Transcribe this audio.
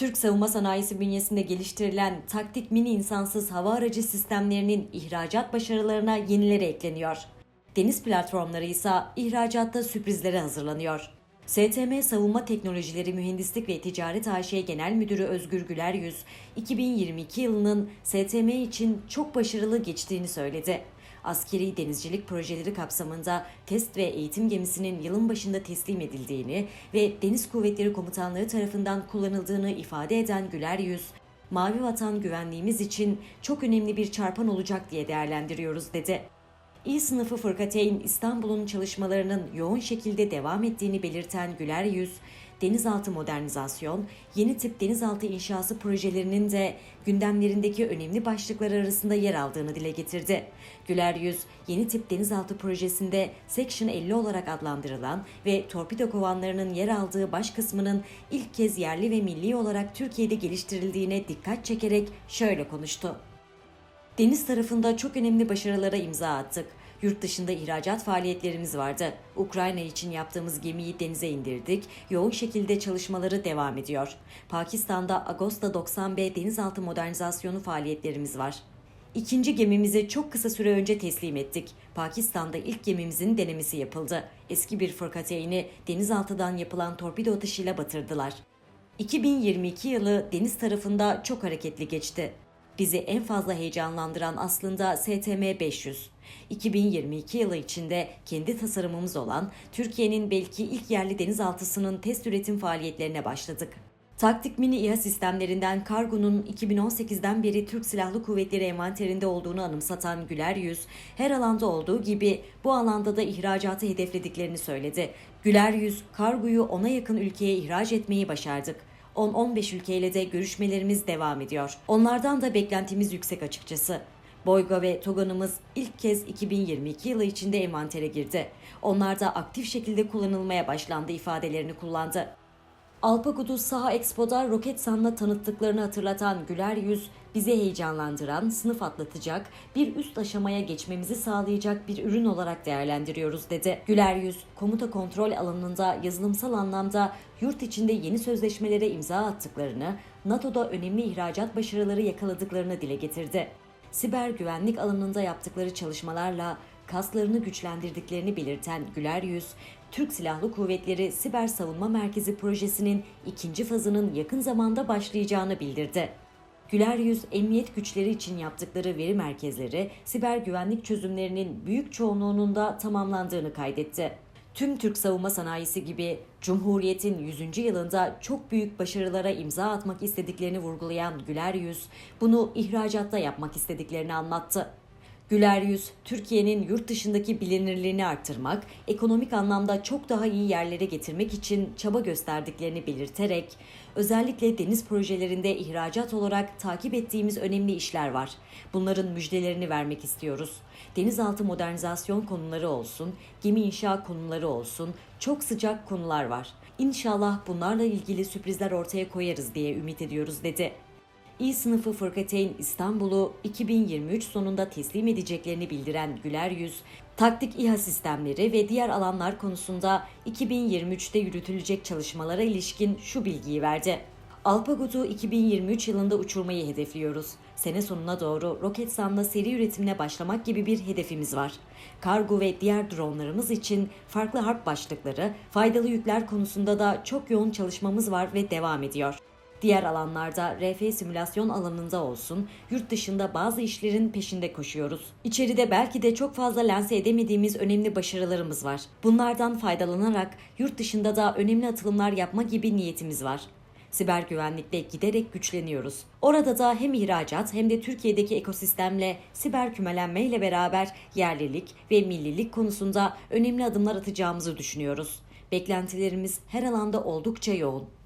Türk savunma sanayisi bünyesinde geliştirilen taktik mini insansız hava aracı sistemlerinin ihracat başarılarına yenileri ekleniyor. Deniz platformları ise ihracatta sürprizlere hazırlanıyor. STM Savunma Teknolojileri Mühendislik ve Ticaret AŞ Genel Müdürü Özgür Güler Yüz, 2022 yılının STM için çok başarılı geçtiğini söyledi. Askeri denizcilik projeleri kapsamında test ve eğitim gemisinin yılın başında teslim edildiğini ve Deniz Kuvvetleri Komutanlığı tarafından kullanıldığını ifade eden Güler Yüz, Mavi Vatan güvenliğimiz için çok önemli bir çarpan olacak diye değerlendiriyoruz dedi. İ sınıfı Fırkateyn İstanbul'un çalışmalarının yoğun şekilde devam ettiğini belirten Güler Yüz, denizaltı modernizasyon, yeni tip denizaltı inşası projelerinin de gündemlerindeki önemli başlıklar arasında yer aldığını dile getirdi. Güler Yüz, yeni tip denizaltı projesinde Section 50 olarak adlandırılan ve torpido kovanlarının yer aldığı baş kısmının ilk kez yerli ve milli olarak Türkiye'de geliştirildiğine dikkat çekerek şöyle konuştu. Deniz tarafında çok önemli başarılara imza attık. Yurt dışında ihracat faaliyetlerimiz vardı. Ukrayna için yaptığımız gemiyi denize indirdik. Yoğun şekilde çalışmaları devam ediyor. Pakistan'da Agosta 90B denizaltı modernizasyonu faaliyetlerimiz var. İkinci gemimizi çok kısa süre önce teslim ettik. Pakistan'da ilk gemimizin denemesi yapıldı. Eski bir fırkateyni denizaltıdan yapılan torpido atışıyla batırdılar. 2022 yılı deniz tarafında çok hareketli geçti. Bizi en fazla heyecanlandıran aslında STM 500. 2022 yılı içinde kendi tasarımımız olan Türkiye'nin belki ilk yerli denizaltısının test üretim faaliyetlerine başladık. Taktik mini İHA sistemlerinden Kargo'nun 2018'den beri Türk Silahlı Kuvvetleri envanterinde olduğunu anımsatan Güler Yüz, her alanda olduğu gibi bu alanda da ihracatı hedeflediklerini söyledi. Güler Yüz, Kargo'yu ona yakın ülkeye ihraç etmeyi başardık. 10-15 ülkeyle de görüşmelerimiz devam ediyor. Onlardan da beklentimiz yüksek açıkçası. Boyga ve Togan'ımız ilk kez 2022 yılı içinde envantere girdi. Onlar da aktif şekilde kullanılmaya başlandı ifadelerini kullandı. Alpagut'u Saha Expo'da Roketsan'la tanıttıklarını hatırlatan Güler Yüz, bizi heyecanlandıran, sınıf atlatacak, bir üst aşamaya geçmemizi sağlayacak bir ürün olarak değerlendiriyoruz dedi. Güler Yüz, komuta kontrol alanında yazılımsal anlamda yurt içinde yeni sözleşmelere imza attıklarını, NATO'da önemli ihracat başarıları yakaladıklarını dile getirdi. Siber güvenlik alanında yaptıkları çalışmalarla kaslarını güçlendirdiklerini belirten Güler Yüz, Türk Silahlı Kuvvetleri Siber Savunma Merkezi projesinin ikinci fazının yakın zamanda başlayacağını bildirdi. Güler Yüz, emniyet güçleri için yaptıkları veri merkezleri, siber güvenlik çözümlerinin büyük çoğunluğunun da tamamlandığını kaydetti. Tüm Türk savunma sanayisi gibi Cumhuriyet'in 100. yılında çok büyük başarılara imza atmak istediklerini vurgulayan Güler Yüz, bunu ihracatta yapmak istediklerini anlattı. Güler Yüz, Türkiye'nin yurt dışındaki bilinirliğini arttırmak, ekonomik anlamda çok daha iyi yerlere getirmek için çaba gösterdiklerini belirterek, özellikle deniz projelerinde ihracat olarak takip ettiğimiz önemli işler var. Bunların müjdelerini vermek istiyoruz. Denizaltı modernizasyon konuları olsun, gemi inşa konuları olsun, çok sıcak konular var. İnşallah bunlarla ilgili sürprizler ortaya koyarız diye ümit ediyoruz dedi. İ sınıfı Fırkateyn İstanbul'u 2023 sonunda teslim edeceklerini bildiren Güler Yüz, taktik İHA sistemleri ve diğer alanlar konusunda 2023'te yürütülecek çalışmalara ilişkin şu bilgiyi verdi. Alpagut'u 2023 yılında uçurmayı hedefliyoruz. Sene sonuna doğru Roketsan'la seri üretimine başlamak gibi bir hedefimiz var. Kargo ve diğer dronlarımız için farklı harp başlıkları, faydalı yükler konusunda da çok yoğun çalışmamız var ve devam ediyor. Diğer alanlarda RF simülasyon alanında olsun, yurt dışında bazı işlerin peşinde koşuyoruz. İçeride belki de çok fazla lanse edemediğimiz önemli başarılarımız var. Bunlardan faydalanarak yurt dışında da önemli atılımlar yapma gibi niyetimiz var. Siber güvenlikte giderek güçleniyoruz. Orada da hem ihracat hem de Türkiye'deki ekosistemle siber kümelenme ile beraber yerlilik ve millilik konusunda önemli adımlar atacağımızı düşünüyoruz. Beklentilerimiz her alanda oldukça yoğun.